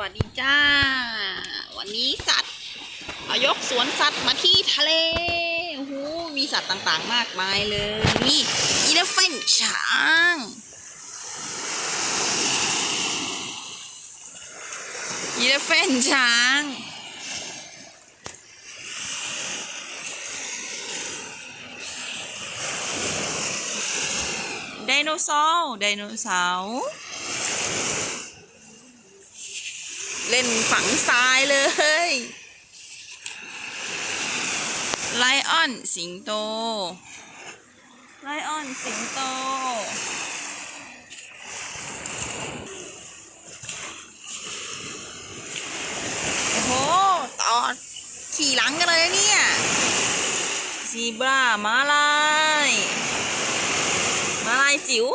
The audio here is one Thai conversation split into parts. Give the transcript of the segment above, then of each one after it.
วัสดีจ้า วันนี้สัตว์เอายกสวนสัตว์มาที่ทะเลโอ้โหมีสัตว์ต่างๆมากมายเลย นี่อีเลฟเฟนช้าง อีเลฟเฟนช้าง ไดโนเสาร์ไดโนเสาร์ เล่นฝังทรายเลยไลออนสิงโต ไลออนสิงโต โอ้โหต่อขี่หลังกันเลยนะเนี่ยซีบรามาลายมาลายจิ๋ว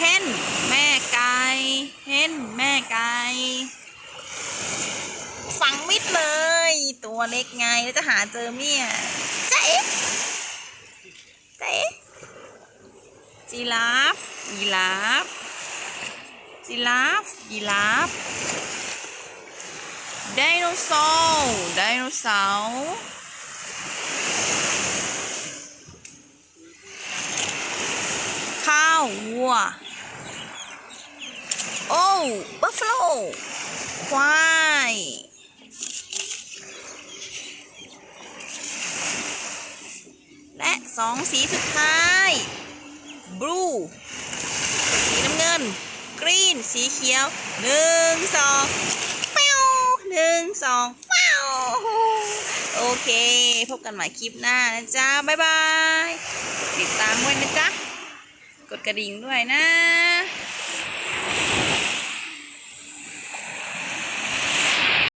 เห็นแม่ไก่เห็นแม่ไก่ฝังมิดเลย ตัวเล็กไงแล้วจะหาเจอเมียจ๊ะเอ๊ะจ๊เอ๊ะจีราฟยีราฟจีราฟยีราฟไดโนเสาร์ไดโนเสาร์ข้าววัว โอ้บัฟฟาโลควาย และ สองสีสุดท้ายบลูสีน้ำเงิน กรีน สีเขียวหนึ่งสองเป้าหนึ่งสองเป้าโอเค พบกันใหม่คลิปหน้านะจ๊ะ บ๊ายบาย ติดตามด้วยนะจ๊ะ กดกระดิ่งด้วยนะ